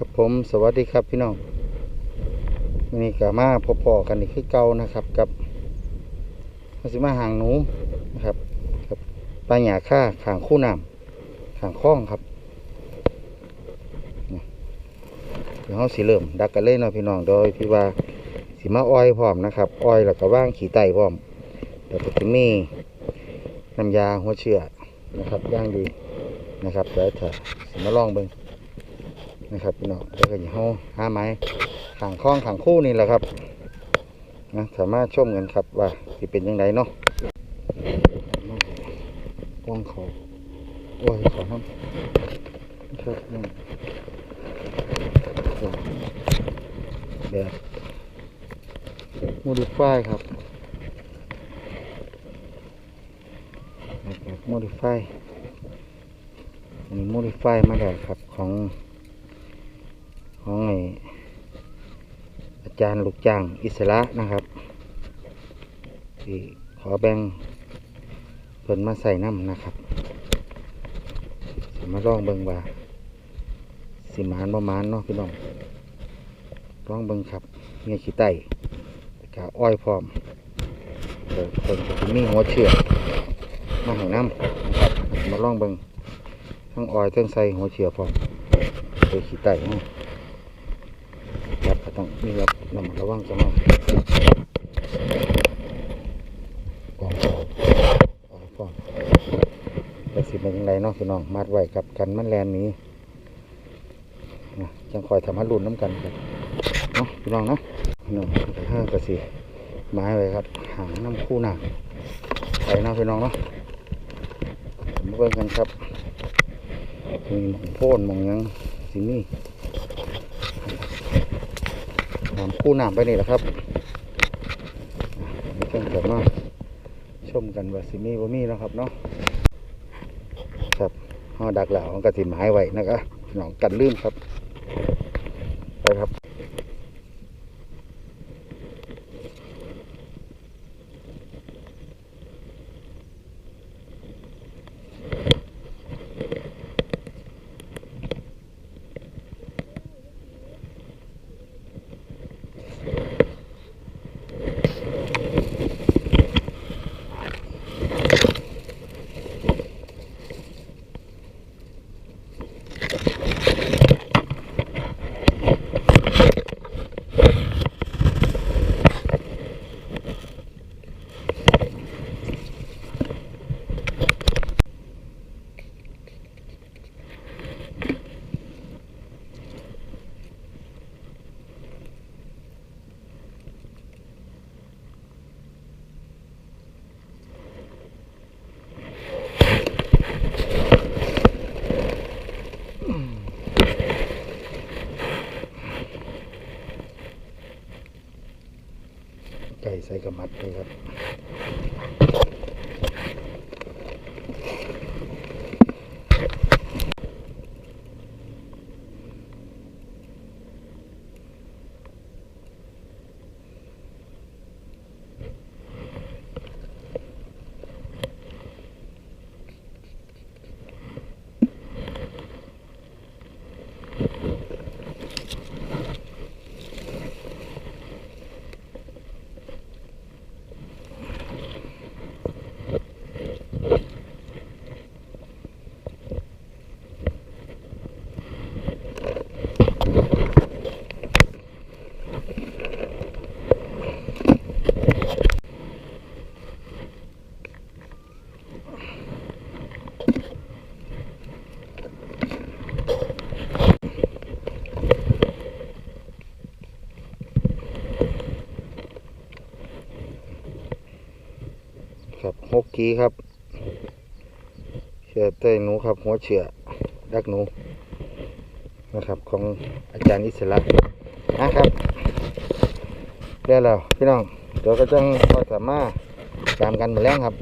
ครับผมสวัสดีครับพี่น้องวันนี้ก็มาพบๆกันอีกคือเก่านะครับ กับมาสิมาหางหนูนะครับกับปลาหยาค่าขางคู่น้ำขางคล้องครับเดี๋ยวเราสิเริ่มดักกันเลยเนาะพี่น้องโดยที่ว่าสิมาอ้อยพร้อมนะครับอ้อยแล้วก็ว่างขี่ไตพร้อมแล้วก็จะมีน้ำยาหัวเชื้อนะครับย่างดีนะครับเดี๋ยวจะสิมาลองเบิ่ง นะครับพี่น้องแล้วก็อย่าเอาหาไม้ขางคล้องขางคู่นี่แหละครับนะสามารถชมกันครับว่าสิเป็นยังไงเนาะกล้องเขาโอ้ยขอน้ำครับนี่แบบโมดิฟายครับแบบโมดิฟายอันนี้โมดิฟายมาแล้วครับของ ของไออาจารย์ลูกจ้างอิสระนะครับที่ขอแบ่งเพิ่นมาใส่น้ำนะครับสมาลองเบิ่งว่าสิมานบ่หมานเนาะพี่น้องลองเบิ่งครับมีขี้ไตแล้วกาอ้อยพร้อมเดี๋ยวเพิ่นก็สิมีหัวเชือกมาให้น้ำนะครับมาลองเบิ่งทั้งอ้อยทั้งใส่หัวเชือกพร้อมเดี๋ยวขี้ไตเนาะ ต้องมีรับระมัดระวังจังเลยกองก่อนออกก่อนแต่สิเป็นยังไงเนาะพี่น้องมัดไว้กับกันมันแลนนี้นะจังคอยทำให้รุ่นน้ำกันครับเนาะพี่น้องเนาะพี่น้องห้ากระสีไม้ไว้ครับหางน้ำคู่หนักไปเนาะพี่น้องเนาะมาเบิ่งกันครับมีหมองโพนหมองยังสิ มีน้ำคู่น้ำไปนี่แหละครับนี่เพิ่งเกิดมาชมกันว่าสิมีบ่มีเนาะครับเนาะครับห่อดักแล้วมันก็สิหมายไว้นะครับหนองกันลื่นครับไปครับ ไก่ใส่กับมัดเลยครับ ครับหกกีครับ เชือเต้หนูครับ หัวเชือดักหนูนะครับของอาจารย์อิสระนะครับได้แล้วพี่น้องเดี๋ยวก็จังพอสามารถตามกันหมดแล้วครับ